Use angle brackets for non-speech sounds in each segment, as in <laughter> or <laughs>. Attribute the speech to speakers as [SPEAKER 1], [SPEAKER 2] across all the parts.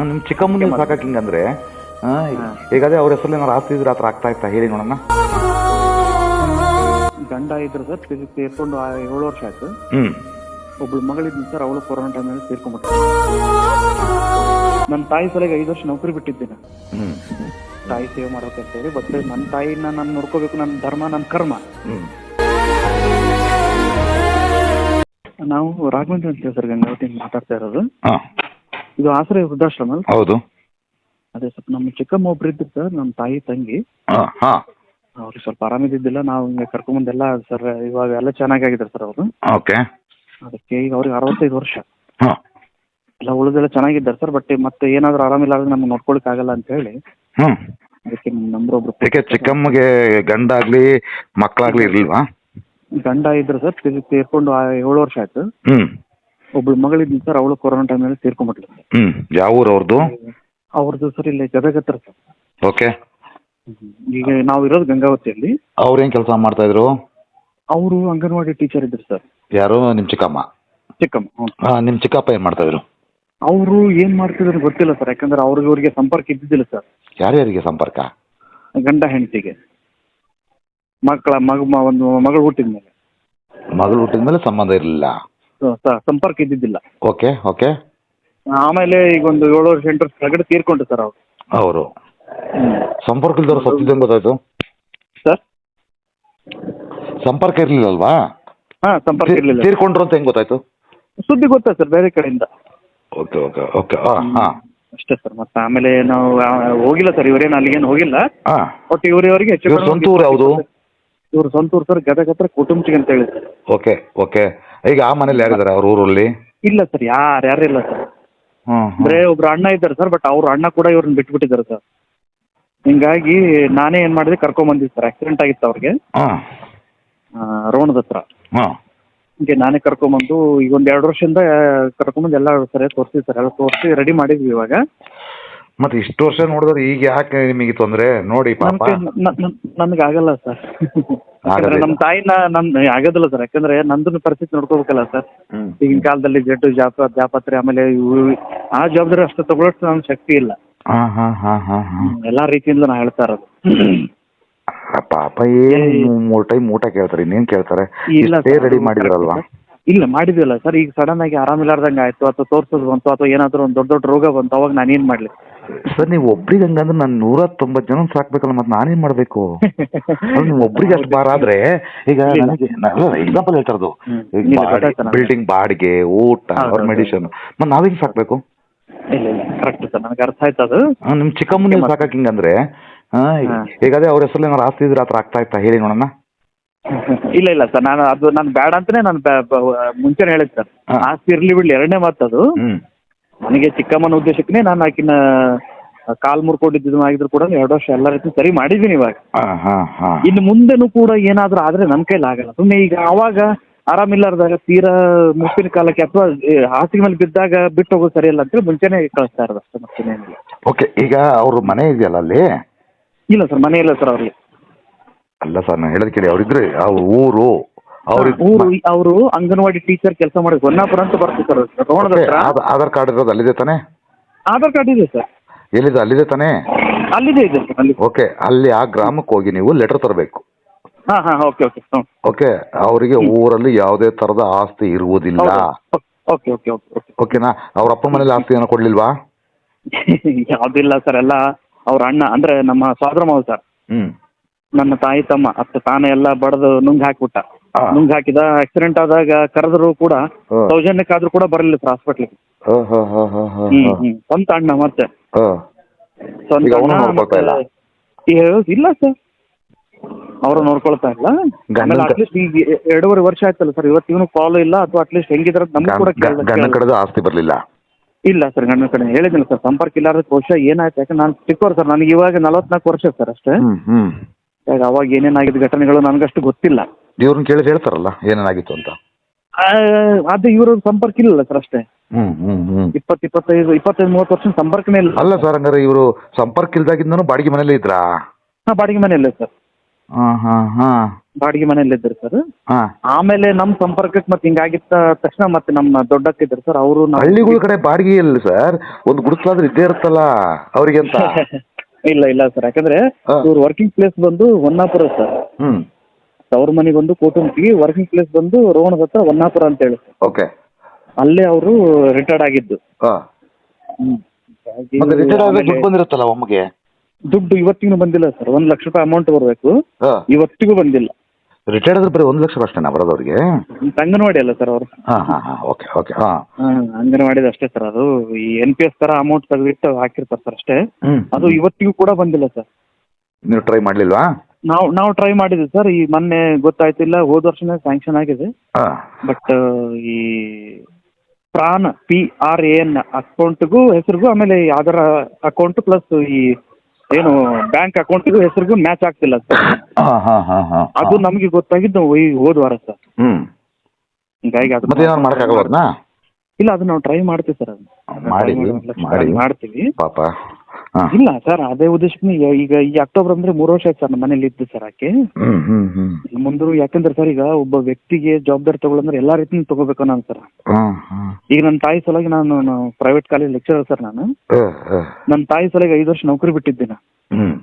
[SPEAKER 1] ನಿಮ್ಮ ಚಿಕ್ಕಮ್ಮನ ಸಾಕಕ್ಕೆ ಹಿಂಗಂದ್ರೆ ಅದೇ ಅವ್ರ ಹೆಸರಲ್ಲಿ ಏನಾರು ಆಸ್ತಿ ಇದ್ರೆ ಆತರ ಆಗ್ತಾ ಇತ್ತಾ? ಹೇಳಿ ನೋಡೋಣ.
[SPEAKER 2] ಗಂಡ ಇದ್ರು ಸರ್ ಸೇರ್ಕೊಂಡು ಏಳು ವರ್ಷ ಆಯ್ತು.
[SPEAKER 1] ಹ್ಮ್.
[SPEAKER 2] ಒಬ್ಳು ಮಗಳಿದ್ ಸರ್ ಅವಳು ಕೊರೋನಾ ಟೈಮಲ್ಲಿ ಸೇರ್ಕೊಂಡ್ಬಿಟ್ಟು ನನ್ನ ತಾಯಿ ಸಲಗೆ ಐದು ವರ್ಷ ನೌಕರಿ ಬಿಟ್ಟಿದ್ದೇನೆ. ತಾಯಿ ಸೇವೆ ಮಾಡೋಕೆ ಅಂತೇಳಿ ಬಟ್ ನನ್ನ ತಾಯಿನ ನಾನು ನೋಡ್ಕೋಬೇಕು ನನ್ನ ಧರ್ಮ ನನ್ನ ಕರ್ಮ. ನಾವು ರಾಘವೇಂದ್ರ ಅಂತ ಸರ್ ಗಂಗಾವತಿ ಮಾತಾಡ್ತಾ ಇರೋದು. ಇದು ಆಸರೆ ವೃದ್ಧಾಶ್ರಮ ಅಲ್ಲ?
[SPEAKER 1] ಹೌದು.
[SPEAKER 2] ಅದೇ ಸ್ವಲ್ಪ ನಮ್ಮ ಚಿಕ್ಕಮ್ಮ ಒಬ್ರು ಇದ್ರು ಸರ್ ನಮ್ಮ ತಾಯಿ ತಂಗಿ.
[SPEAKER 1] ಹಾ ಹಾ.
[SPEAKER 2] ಅವ್ರಿಗೆ ಸ್ವಲ್ಪ ಆರಾಮಿದ್ದಿದ್ದಿಲ್ಲ ನಾವು ಹಿಂಗೆ ಕರ್ಕೊಂಡ್ಬಂದೆಲ್ಲ ಸರ್ ಇವಾಗ ಎಲ್ಲ ಚೆನ್ನಾಗಿದ್ದಾರೆ ಸರ್ ಅವರು.
[SPEAKER 1] ಓಕೆ.
[SPEAKER 2] ಅದಕ್ಕೆ ಈಗ ಅವ್ರಿಗೆ ಅರವತ್ತೈದು ವರ್ಷ.
[SPEAKER 1] ಹಾ.
[SPEAKER 2] ಎಲ್ಲ ಉಳಿದೆಲ್ಲ ಚೆನ್ನಾಗಿದ್ದಾರೆ ಸರ್ ಬಟ್ ಮತ್ತೆ ಏನಾದರೂ ಆರಾಮಿಲ್ಲ ಅಂದ್ರೆ ನಮ್ಗೆ ನೋಡ್ಕೊಳಕ್ ಆಗಲ್ಲ ಅಂತ ಹೇಳಿ. ಅದಕ್ಕೆ ನಿಮ್ಮ ನಂಬರ್ ಒಬ್ರು
[SPEAKER 1] ಯಾಕೆ ಚಿಕ್ಕಮ್ಮಗೆ ಗಂಡ ಆಗ್ಲಿ ಮಕ್ಕಳಾಗ್ಲಿ ಇರ್ಲಿಲ್ವಾ?
[SPEAKER 2] ಗಂಡ ಇದ್ರು ಸರ್ ತೀರ್- ತೀರ್ಕೊಂಡು ಆ ಏಳು ವರ್ಷ ಆಯ್ತು.
[SPEAKER 1] ಹ್ಮ್.
[SPEAKER 2] ಒಬ್ಳು ಮಗಳಿದ್ದು ಸರ್ ಅವಳು ಕೊರೋನಾ ಟೈಮಲ್ಲಿ ತೀರ್ಕೊಂಡ್ಬಿಟ್ಲು ಸರ್
[SPEAKER 1] ಹ್ಮ್ ಯಾವ ಊರು ಅವ್ರದ್ದು
[SPEAKER 2] ಅವ್ರದ್ದು ಸರ್ ಇಲ್ಲಿ ಗದಗ ಹತ್ರ ಸರ್.
[SPEAKER 1] ಓಕೆ.
[SPEAKER 2] ಈಗ ನಾವು ಇರೋದು ಗಂಗಾವತಿಯಲ್ಲಿ.
[SPEAKER 1] ಅವ್ರೇನ್ ಕೆಲಸ ಮಾಡ್ತಾ ಇದ್ರು?
[SPEAKER 2] ಅವರು ಅಂಗನವಾಡಿ ಟೀಚರ್ ಇದ್ರು ಸರ್.
[SPEAKER 1] ಯಾರು? ನಿಮ್ ಚಿಕ್ಕಮ್ಮ?
[SPEAKER 2] ಚಿಕ್ಕಮ್ಮ ಹ್ಞೂ
[SPEAKER 1] ಆ, ನಿಮ್ ಚಿಕ್ಕಪ್ಪ ಏನ್ ಮಾಡ್ತಾ ಇದ್ರು?
[SPEAKER 2] ಅವರು ಏನ್ ಮಾಡ್ತಿದ್ರು ಗೊತ್ತಿಲ್ಲ ಸರ್ ಯಾಕಂದ್ರೆ ಅವ್ರಿಗೆ ಅವ್ರಿಗೆ ಸಂಪರ್ಕ ಇದ್ದಿದ್ದಿಲ್ಲ ಸರ್.
[SPEAKER 1] ಯಾರ್ಯಾರಿಗೆ ಸಂಪರ್ಕ?
[SPEAKER 2] ಗಂಡ ಹೆಂಡತಿಗೆ. ಮಕ್ಕಳ ಮಗ ಮ- ಒಂದು ಮಗಳು ಹುಟ್ಟಿದ ಮೇಲೆ
[SPEAKER 1] ಮಗಳು ಹುಟ್ಟಿದ ಮೇಲೆ ಸಂಬಂಧ ಇರಲಿಲ್ಲ.
[SPEAKER 2] ಸಂಪರ್ಕ ಇದ್ದಿದ್ದಿಲ್ಲ.
[SPEAKER 1] Okay okay.
[SPEAKER 2] ಆಮೇಲೆ ಈಗ ಒಂದು ಏಳು ವರ್ಷ ಎಂಟು ವರ್ಷ ಕೆಳಗಡೆ ತೀರ್ಕೊಂಡ್ರು ಸರ್ ಅವ್ರು.
[SPEAKER 1] ಅವರು. ಸಂಪರ್ಕ ಇಲ್ದವ್ರು ಸತ್ತಿದ್ದಂಗೆ ಗೊತ್ತಾಯ್ತು?
[SPEAKER 2] ಸರ್?
[SPEAKER 1] ಸಂಪರ್ಕ ಇರ್ಲಿಲ್ಲಲ್ವಾ?
[SPEAKER 2] ಹಾ ಸಂಪರ್ಕ ಇರ್ಲಿಲ್ಲ.
[SPEAKER 1] ತೀರ್ಕೊಂಡ್ರು ಅಂತ ಹೆಂಗ್ ಗೊತ್ತಾಯ್ತು?
[SPEAKER 2] ಸುದ್ದಿ ಗೊತ್ತಾ ಸರ್ ಬೇರೆ ಕಡೆಯಿಂದ?
[SPEAKER 1] Okay okay okay. ಹಾಂ ಹಾ.
[SPEAKER 2] ಅಷ್ಟೇ ಸರ್ ಮತ್ತೆ ಆಮೇಲೆ ನಾವು ಆ, ಹೋಗಿಲ್ಲ ಸರ್ ಇವರೇನು ಅಲ್ಲಿಗೇನು ಹೋಗಿಲ್ಲ.
[SPEAKER 1] ಹಾ.
[SPEAKER 2] ಒಟ್ಟು ಇವರಿಗೆ ಹೆಚ್ಚು
[SPEAKER 1] ಇವ್ರ ಸ್ವಂತ ಊರು ಯಾವುದು?
[SPEAKER 2] ಇವ್ರ ಸ್ವಂತ ಊರು ಸರ್ ಗದಗ ಹತ್ರ ಕುಟುಂಬಿಗೆ ಅಂತ ಹೇಳಿ
[SPEAKER 1] ಓಕೆ ಓಕೆ. ಈಗ ಆ ಮನೇಲಿ ಯಾರಿದ್ದಾರೆ ಅವ್ರ ಊರಲ್ಲಿ?
[SPEAKER 2] ಇಲ್ಲ ಸರ್ ಯಾರು ಯಾರು ಇಲ್ಲ ಸರ್.
[SPEAKER 1] ಹ್ಮ್
[SPEAKER 2] ಬರೇ ಒಬ್ರು ಅಣ್ಣ ಇದ್ದಾರೆ ಸರ್ ಬಟ್ ಅವ್ರ ಅಣ್ಣ ಕೂಡ ಇವ್ರನ್ನ ಬಿಟ್ಬಿಟ್ಟಿದ್ದಾರೆ ಸರ್. ಹಿಂಗಾಗಿ ನಾನೇ ಏನ್ ಮಾಡಿದೆ ಕರ್ಕೊಂಡ್ ಬಂದಿದ್ದೆ ಸರ್. ಆಕ್ಸಿಡೆಂಟ್ ಆಗಿತ್ತು ಅವ್ರಿಗೆ.
[SPEAKER 1] ಹಾಂ.
[SPEAKER 2] ಆ, ರೋಣದ ಹತ್ರ.
[SPEAKER 1] ಹಾ.
[SPEAKER 2] ಹಿಂಗೆ ನಾನೇ ಕರ್ಕೊಂಬಂದು ಈಗ ಒಂದ್ ಎರಡು ವರ್ಷದಿಂದ ಕರ್ಕೊಂಬಂದು ಎಲ್ಲ ಸರಿಯಾಗಿ ತೋರ್ಸಿ ಸರ್ ಎಲ್ಲ ತೋರಿಸಿ ರೆಡಿ ಮಾಡಿದ್ವಿ ಇವಾಗ.
[SPEAKER 1] ಮತ್ತೆ ಇಷ್ಟು ವರ್ಷ ನೋಡಿದ್ರೆ ಈಗ ಯಾಕೆ ನಿಮಗೆ ತೊಂದರೆ? ನೋಡಿ ಪಾಪ.
[SPEAKER 2] ನನ್ಗೆ ಆಗಲ್ಲ ಸರ್. <laughs> ನಮ್ ನಮ್ಮ ತಾಯಿನ ನನ್ ಆಗೋದಿಲ್ಲ ಸರ್. ಯಾಕಂದ್ರೆ ನಂದು ಪರಿಸ್ಥಿತಿ ನೋಡ್ಕೋಬೇಕಲ್ಲ ಸರ್. ಈಗಿನ ಕಾಲದಲ್ಲಿ ಜಡ್ಡು ಜಾಪ ಜಾಪತ್ರೆ ಆಮೇಲೆ ಇವು ಆ ಜವಾಬ್ದಾರಿ ಅಷ್ಟು ತಗೊಳ್ಳೋಷ್ಟು ನನ್ನ ಶಕ್ತಿ ಇಲ್ಲ.
[SPEAKER 1] ಹಾ ಹಾ ಹಾ ಹಾ ಹಾ.
[SPEAKER 2] ಎಲ್ಲಾ ರೀತಿಯಿಂದ ನಾ ಹೇಳ್ತಾ ಇರೋದು.
[SPEAKER 1] ಪಾಪ ಏನ್ ಮೂರ್ ಟೈಮ್ ಊಟ ಕೇಳ್ತಾರೆ ಇನ್ನೇನ್ ಕೇಳ್ತಾರೆ? ರೆಡಿ ಮಾಡಿದ್ರಲ್ವಾ.
[SPEAKER 2] ಇಲ್ಲ ಮಾಡಿದ್ವಿಲ್ಲ ಸರ್. ಈಗ ಸಡನ್ ಆಗಿ ಆರಾಮಿಲ್ಲಾರ್ದಂಗೆ ಆಯ್ತು ಅಥವಾ ತೋರ್ಸೋದು ಬಂತು ಅಥವಾ ಏನಾದ್ರು ಒಂದು ದೊಡ್ಡ ದೊಡ್ಡ ರೋಗ ಬಂತು ಅವಾಗ ನಾನೇನ್ ಮಾಡ್ಲಿ?
[SPEAKER 1] ಸರ್ ನೀವು ಒಬ್ರಿಗೆ ಹಂಗಂದ್ರೆ ನಾನು ನೂರ ತೊಂಬತ್ತು ಜನ ಸಾಕ್ಬೇಕಲ್ಲ ಮತ್ತೆ ನಾನೇನ್ ಮಾಡ್ಬೇಕು? <laughs> ಅದು ನೀವು ಒಬ್ರಿಗೆ ಅಷ್ಟು ಬಾರ ಆದ್ರೆ ಈಗ ನನಗೆ ಎಕ್ಸಾಂಪಲ್ ಹೇಳ್ತಾ ಇರೋದು
[SPEAKER 2] ಹ್ಮ್. ಇಲ್ಲ, ಗೊತ್ತಾಯ್ತು ನನಗೆ.
[SPEAKER 1] ಬಿಲ್ಡಿಂಗ್ ಬಾಡಿಗೆ ಊಟ
[SPEAKER 2] ಮೆಡಿಸನ್
[SPEAKER 1] ಅವ್ರ ಮತ್ತೆ ನಾವೇನ್ ಸಾಕ್ಬೇಕು?
[SPEAKER 2] Correct sir. ನನಗೆ ಅರ್ಥ ಆಯ್ತು ಅದು.
[SPEAKER 1] ನಿಮ್ ಚಿಕ್ಕಮ್ಮನ
[SPEAKER 2] ನೀವು
[SPEAKER 1] ಸಾಕಕ್ ಹಿಂಗಂದ್ರೆ. ಈಗ ಅದೇ ಅವ್ರ ಹೆಸರಲ್ಲಿ ಏನಾರು ಆಸ್ತಿ ಇದ್ರೆ ಆತರ ಆಗ್ತಾ ಇತ್ತಾ? ಹೇಳಿ ನೋಡೋಣ. <laughs>
[SPEAKER 2] ಇಲ್ಲ ಇಲ್ಲ ಸರ್. ನಾನು ಅದು ನಾನು ಬೇಡ ಅಂತಾನೆ ನಾನು ಮುಂಚೆನೆ ಹೇಳಿದ್ ಸರ್. ಆಸ್ತಿ ಇರ್ಲಿ ಬಿಡ್ಲಿ ಎರಡನೇ ಮಾತು
[SPEAKER 1] ಹ್ಮ್.
[SPEAKER 2] ನನಗೆ ಚಿಕ್ಕಮ್ಮನ ಉದ್ದೇಶಕ್ಕೆ ನಾನು ಆಕಿನ ಕಾಲ್ ಮುರ್ಕೊಂಡಿದ್ದು ಆಗಿದ್ರು ಕೂಡ ಎರಡು ವರ್ಷ ಎಲ್ಲ ರೀತಿ ಸರಿ ಮಾಡಿದ್ದೀನಿ ಇವಾಗ.
[SPEAKER 1] ಹಾ ಹಾ ಹಾ.
[SPEAKER 2] ಇನ್ನು ಮುಂದೆನೂ ಕೂಡ ಏನಾದ್ರೂ ಆದ್ರೆ ನನ್ನ ಕೈಲಿ ಆಗಲ್ಲ. ಸುಮ್ಮನೆ ಈಗ ಅವಾಗ ಆರಾಮಿಲ್ಲಾರ್ದಾಗ ತೀರಾ ಮುಪ್ಪಿನ ಕಾಲಕ್ಕೆ ಅಥವಾ ಹಾಸಿಗೆ ಮೇಲೆ ಬಿದ್ದಾಗ ಬಿಟ್ಟು ಹೋಗೋದು ಸರಿಯಲ್ಲ ಅಂತೇಳಿ ಮುಂಚೆನೆ ಕಳಿಸ್ತಾ ಇರೋದು ಅಷ್ಟೇ
[SPEAKER 1] ಓಕೆ ಈಗ ಅವ್ರ ಮನೆ ಇದೆಯಲ್ಲ ಅಲ್ಲಿ?
[SPEAKER 2] ಇಲ್ಲ ಸರ್ ಮನೆ ಇಲ್ಲ ಸರ್ ಅವ್ರಿಗೆ
[SPEAKER 1] ಅಲ್ಲ ಸರ್ ನಾನು ಹೇಳೋದು ಕೇಳಿ ಅವ್ರಿದ್ರೆ ಅವ್ರ ಊರು
[SPEAKER 2] ಊರು ಅವರು ಅಂಗನವಾಡಿ ಟೀಚರ್ ಕೆಲಸ ಮಾಡಿ ಹೊನ್ನಾಪುರ ಅಂತ ಬರ್ತದೆ ಸರ್. ರೋಣದ ಹತ್ರ?
[SPEAKER 1] ಆಧಾರ್- ಆಧಾರ್ ಕಾರ್ಡ್ ಇರೋದು ಅಲ್ಲಿದೆ ತಾನೆ?
[SPEAKER 2] ಆಧಾರ್ ಕಾರ್ಡ್ ಇದೆ ಸರ್.
[SPEAKER 1] ಎಲ್ಲಿದೆ? ಅಲ್ಲಿದೆ ತಾನೆ?
[SPEAKER 2] ಅಲ್ಲಿದೆ ಇದೆ ಸರ್ ಅಲ್ಲಿ.
[SPEAKER 1] ಓಕೆ ಅಲ್ಲಿ ಆ ಗ್ರಾಮಕ್ಕೆ ಹೋಗಿ ನೀವು ಲೆಟರ್ ತರಬೇಕು.
[SPEAKER 2] ಹಾ ಹಾ ಓಕೆ ಓಕೆ ಹ್ಞೂ
[SPEAKER 1] ಓಕೆ ಅವರಿಗೆ ಊರಲ್ಲಿ ಯಾವುದೇ ತರದ ಆಸ್ತಿ ಇರುವುದಿಲ್ಲ.
[SPEAKER 2] Okay okay okay okay.
[SPEAKER 1] ಓಕೆನಾ? ಅವ್ರ ಅಪ್ಪ ಮನೇಲಿ ಆಸ್ತಿ ಏನೋ ಕೊಡ್ಲಿಲ್ವಾ?
[SPEAKER 2] ಯಾವ್ದಿಲ್ಲ ಸರ್ ಎಲ್ಲ ಅವ್ರ ಅಣ್ಣ ಅಂದ್ರೆ ನಮ್ಮ ಸೋದರ ಮಾವ ಸರ್.
[SPEAKER 1] ಹ್ಮ್.
[SPEAKER 2] ನನ್ನ ತಾಯಿ ತಮ್ಮ ಅತ್ತ ತಾನೇ ಎಲ್ಲ ಬಡದು ನುಂಗ್ ಹಾಕ್ಬಿಟ್ಟ. ನುಂಗ್ ಹಾಕಿದ. ಆಕ್ಸಿಡೆಂಟ್ ಆದಾಗ ಕರೆದ್ರು ಕೂಡ
[SPEAKER 1] ಹಾ.
[SPEAKER 2] ಸೌಜನ್ಯಕ್ಕಾದ್ರೂ ಕೂಡ ಬರಲಿಲ್ಲ ಸರ್ ಹಾಸ್ಪಿಟ್ಲಿಗೆ
[SPEAKER 1] ಹ, ಹ, ಹ, ಹ, ಹ,
[SPEAKER 2] ಹ್ಮ್
[SPEAKER 1] ಹ.
[SPEAKER 2] ಹ್ಮ್ ಸ್ವಂತ ಅಣ್ಣ ಮತ್ತೆ.
[SPEAKER 1] ಹಾ.
[SPEAKER 2] ಸ್ವಂತ
[SPEAKER 1] ಈಗ ಅವ್ನು
[SPEAKER 2] ಅಣ್ಣ
[SPEAKER 1] ನೋಡ್ಕೊಳ್ತಾ ಇಲ್ಲ?
[SPEAKER 2] ಮತ್ತೆ- ಏ, ಇಲ್ಲ ಸರ್ ಅವರು ನೋಡ್ಕೊಳ್ತಾ ಇಲ್ಲ.
[SPEAKER 1] ಗಂಡನ್ ಕ-
[SPEAKER 2] ಅಟ್ಲೀಸ್ಟ್ ಈಗ ಎ- ಎರಡೂವರೆ ವರ್ಷ ಆಯ್ತಲ್ಲ ಸರ್ ಇವತ್ತು ಇವನು ಕಾಲ್ ಇಲ್ಲ ಅಥವಾ ಅಟ್ಲೀಸ್ಟ್ ಹೆಂಗಿದ್ರ ನಮ್ಗೆ ಕೂಡ
[SPEAKER 1] ಗಂಡ ಗಂಡ
[SPEAKER 2] ಕೇಳಿಲ್ಲ
[SPEAKER 1] ಕಡೆದು ಆಸ್ತಿ ಬರಲಿಲ್ಲ.
[SPEAKER 2] ಇಲ್ಲ ಸರ್ ಗಂಡನ ಕಡೆ ಹೇಳಿದಿಲ್ಲ ಸರ್ ಸಂಪರ್ಕ ಇಲ್ಲಾರದ ಬಹುಶಃ ಏನಾಯ್ತು? ಯಾಕಂದ್ರೆ ನಾನು ಚಿಕ್ಕವ್ರು ಸರ್ ನನಗೆ ಇವಾಗ ನಲವತ್ನಾಲ್ಕು ವರ್ಷ ಸರ್ ಅಷ್ಟೇ.
[SPEAKER 1] ಹ್ಮ್ ಹ್ಮ್.
[SPEAKER 2] ಈಗ ಅವಾಗ ಏನೇನಾಗಿದ್ದ ಘಟನೆಗಳು ನನಗಷ್ಟು ಗೊತ್ತಿಲ್ಲ.
[SPEAKER 1] ಇವ್ರನ್ನ ಕೇಳಿ ಹೇಳ್ತಾರಲ್ಲ ಏನೇನಾಗಿತ್ತು ಅಂತ.
[SPEAKER 2] ಆ, ಅದು ಇವರ ಸಂಪರ್ಕ ಇಲ್ಲ ಸರ್ ಅಷ್ಟೇ.
[SPEAKER 1] ಹ್ಮ್ ಹ್ಮ್ ಹ್ಮ್.
[SPEAKER 2] ಇಪ್ಪತ್ತು ಇಪ್ಪತ್ತೈದು ಇಪ್ಪತ್ತೈದು ಮೂವತ್ತು ವರ್ಷ ಸಂಪರ್ಕನೇ ಇಲ್ಲ.
[SPEAKER 1] ಅಲ್ಲ ಸರ್ ಹಂಗಾರೆ ಇವರು ಸಂಪರ್ಕ ಇಲ್ದಾಗಿಂದನು ಬಾಡಿಗೆ ಮನೇಲಿ ಇದ್ರಾ?
[SPEAKER 2] ಹಾ, ಬಾಡಿಗೆ ಮನೆಯಲ್ಲೇ ಸರ್.
[SPEAKER 1] ಹಾ ಹಾ ಹಾ.
[SPEAKER 2] ಬಾಡಿಗೆ ಮನೆಯಲ್ಲಿ ಇದ್ರು ಸರ್.
[SPEAKER 1] ಹಾ.
[SPEAKER 2] ಆಮೇಲೆ ನಮ್ಮ ಸಂಪರ್ಕಕ್ಕೆ ಮತ್ತೆ ಹಿಂಗಾಗಿದ್ದ ತಕ್ಷಣ ಮತ್ತೆ ನಮ್ಮ ದೊಡ್ಡಕ್ಕಿದ್ರು ಸರ್. ಅವರು
[SPEAKER 1] ಹಳ್ಳಿಗಳ ಕಡೆ ಬಾಡಿಗೆ ಇಲ್ಲ ಸರ್. ಒಂದು ಗುಡಿಸ್ಲಾದ್ರೂ ಇದ್ದೇ ಇರುತ್ತಲ್ಲ ಅವ್ರಿಗೆ ಅಂತ. <laughs>
[SPEAKER 2] ಇಲ್ಲ ಇಲ್ಲ ಸರ್. ಯಾಕಂದ್ರೆ
[SPEAKER 1] ಹಾ.
[SPEAKER 2] ಇವ್ರ ವರ್ಕಿಂಗ್ ಪ್ಲೇಸ್ ಬಂದು ಹೊನ್ನಾಪುರ ಸರ್.
[SPEAKER 1] ಹ್ಮ್.
[SPEAKER 2] ಅವ್ರ ಮನೆ ಬಂದು ಕೋಟುಂಬಿ ವರ್ಕಿಂಗ್ ಪ್ಲೇಸ್ ಬಂದು ರೋಣದ ಹತ್ರ ಹೊನ್ನಾಪುರ ಅಂತ ಹೇಳಿ
[SPEAKER 1] ಓಕೆ.
[SPEAKER 2] ಅಲ್ಲೇ ಅವರು ರಿಟೈರ್ಡ್ ಆಗಿದ್ದು.
[SPEAKER 1] ಹಾ.
[SPEAKER 2] ಹ್ಮ್. ಹಾಗಾಗಿ
[SPEAKER 1] ಮತ್ತೆ ರಿಟೈರ್ಡ್ ಆದ್ರೆ
[SPEAKER 2] ಆಮೇಲೆ
[SPEAKER 1] ದುಡ್ಡು ಬಂದಿರುತ್ತಲ್ಲ ಒಮ್ಮೆಗೆ?
[SPEAKER 2] ದುಡ್ಡು ಇವತ್ತಿಗೂ ಬಂದಿಲ್ಲ ಸರ್. ಒಂದ್ ಲಕ್ಷ ರೂಪಾಯಿ ಅಮೌಂಟ್ ಬರಬೇಕು.
[SPEAKER 1] ಹಾ.
[SPEAKER 2] ಇವತ್ತಿಗೂ ಬಂದಿಲ್ಲ.
[SPEAKER 1] ರಿಟೈರ್ಡ್ ಆದ್ರೆ ಬರೀ ಒಂದು ಲಕ್ಷ ಅಷ್ಟೇನಾ ಬರೋದವ್ರಿಗೆ
[SPEAKER 2] ಅಂಗನವಾಡಿ ಅಲ್ಲ ಸರ್ ಅವರು.
[SPEAKER 1] ಹಾ ಹಾ ಹಾ ಓಕೆ ಓಕೆ ಹಾ.
[SPEAKER 2] ಅಂಗನವಾಡಿದ ಅಷ್ಟೇ ಸರ್ ಅದು. ಈ ಎನ್ ಪಿ ಎಸ್ ತರ ಅಮೌಂಟ್ ತೆಗೆದಿಟ್ಟು ಹಾಕಿರ್ತಾರೆ ಸರ್ ಅಷ್ಟೇ.
[SPEAKER 1] ಹ್ಮ್.
[SPEAKER 2] ಅದು ಇವತ್ತಿಗೂ ಕೂಡ ಬಂದಿಲ್ಲ ಸರ್
[SPEAKER 1] ನೀವು ಟ್ರೈ ಮಾಡ್ಲಿಲ್ವಾ?
[SPEAKER 2] ನಾವು ನಾವು ಟ್ರೈ ಮಾಡಿದ್ವಿ ಸರ್ ಈ ಮೊನ್ನೆ ಗೊತ್ತಾಯ್ತಿಲ್ಲ ಹೋದ ವರ್ಷನೇ ಸ್ಯಾಂಕ್ಷನ್ ಆಗಿದೆ.
[SPEAKER 1] ಹಾ.
[SPEAKER 2] ಬಟ್ ಈ ಪ್ರಾನ್ ಪಿ ಆರ್ ಎನ್ ಅಕೌಂಟ್ಗೂ ಹೆಸರಿಗೂ ಆಮೇಲೆ ಆಧಾರ್ ಅಕೌಂಟ್ ಪ್ಲಸ್ ಈ ಏನು ಬ್ಯಾಂಕ್ ಅಕೌಂಟ್ಗೂ ಹೆಸರಿಗೂ ಮ್ಯಾಚ್ ಆಗ್ತಿಲ್ಲ ಸರ್
[SPEAKER 1] ಹಾ ಹಾ ಹಾ ಹಾ.
[SPEAKER 2] ಅದು ನಮಗೆ ಗೊತ್ತಾಗಿದ್ದು ಈ ಹೋದ ವಾರ ಸರ್
[SPEAKER 1] ಹ್ಮ್.
[SPEAKER 2] ಹಿಂಗಾಗಿ ಅದು
[SPEAKER 1] ಮತ್ತೆ ಏನಾದ್ರು ಮಾಡಕ್ಕಾಗಲ್ಲ ಅದನ್ನ
[SPEAKER 2] ಇಲ್ಲ ಅದು ನಾವು ಟ್ರೈ ಮಾಡ್ತೀವಿ ಸರ್
[SPEAKER 1] ಮಾಡಿ, ಮಾಡಿ.
[SPEAKER 2] ಮಾಡ್ತೀವಿ.
[SPEAKER 1] ಪಾಪ.
[SPEAKER 2] ಇಲ್ಲ ಸರ್ ಅದೇ ಉದ್ದೇಶಕ್ಕೆ ಈಗ ಈ ಅಕ್ಟೋಬರ್ ಅಂದ್ರೆ ಮೂರು ವರ್ಷ ಆಯ್ತು ಸರ್ ನಮ್ಮ ಮನೇಲಿ ಇದ್ದು ಸರ್ ಆಕೆ.
[SPEAKER 1] ಹ್ಮ್ ಹ್ಮ್ ಹ್ಮ್.
[SPEAKER 2] ಮುಂದೆ ಯಾಕಂದ್ರೆ ಸರ್ ಈಗ ಒಬ್ಬ ವ್ಯಕ್ತಿಗೆ ಜವಾಬ್ದಾರಿ ತಗೊಳ್ಳಂದ್ರೆ ಎಲ್ಲಾ ರೀತಿ ತಗೋಬೇಕು ನಾನು ಸರ್.
[SPEAKER 1] ಹ್ಮ್ ಹ್ಮ್
[SPEAKER 2] ಈಗ ನನ್ನ ತಾಯಿ ಸಲುವಾಗಿ ನಾನು ಪ್ರೈವೇಟ್ ಕಾಲೇಜ್ ಲೆಕ್ಚರರ್ ಸರ್ ನಾನು. ನನ್ನ ತಾಯಿ ಸಲುವಾಗಿ ಐದು ವರ್ಷ ನೌಕರಿ ಬಿಟ್ಟಿದ್ದೆ ನಾನು.
[SPEAKER 1] ಹ್ಮ್.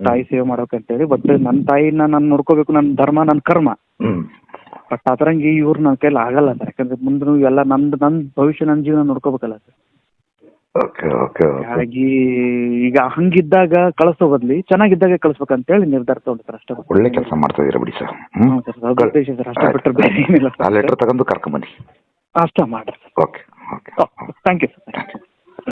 [SPEAKER 2] ತಾಯಿ ಸೇವೆ ಮಾಡೋಕೆ ಅಂತೇಳಿ ಬಟ್ ನನ್ನ ತಾಯಿನ ನಾನು ನೋಡ್ಕೋಬೇಕು ನನ್ನ ಧರ್ಮ ನನ್ನ ಕರ್ಮ.
[SPEAKER 1] ಹ್ಮ್.
[SPEAKER 2] ಬಟ್ ಅದರಂಗೆ ಇವ್ರು ನನ್ನ ಕೈಲಿ ಆಗಲ್ಲ ಸರ್. ಯಾಕಂದ್ರೆ ಮುಂದೆ ಎಲ್ಲ ನಂದು ನನ್ನ ಭವಿಷ್ಯ ನನ್ನ ಜೀವನ ನೋಡ್ಕೋಬೇಕಲ್ಲ ಸರ್.
[SPEAKER 1] Okay okay okay.
[SPEAKER 2] ಹಾಗಾಗಿ ಈಗ ಹಂಗಿದ್ದಾಗ ಕಳಿಸೋ ಬದ್ಲಿ ಚೆನ್ನಾಗಿದ್ದಾಗ ಕಳಿಸ್ಬೇಕಂತೇಳಿ ನಿರ್ಧಾರ ತಗೊಂಡು ಸರ್ ಅಷ್ಟೇ
[SPEAKER 1] ಒಳ್ಳೆ ಕೆಲಸ ಮಾಡ್ತಾ ಇದೀರ ಬಿಡಿ ಸರ್.
[SPEAKER 2] ಹ್ಞೂ ಸರ್ ಅದು ಉದ್ದೇಶ ಸರ್ ಅಷ್ಟೇ ಬಿಟ್ಟರೆ ಬೇರೆ ಏನಿಲ್ಲ
[SPEAKER 1] ಆ ಲೆಟರ್ ತಗೊಂಡು ಕರ್ಕೊಂಬನ್ನಿ
[SPEAKER 2] ಅಷ್ಟೇ ಮಾಡ್ರಿ
[SPEAKER 1] okay okay.
[SPEAKER 2] Thank you sir. Thank you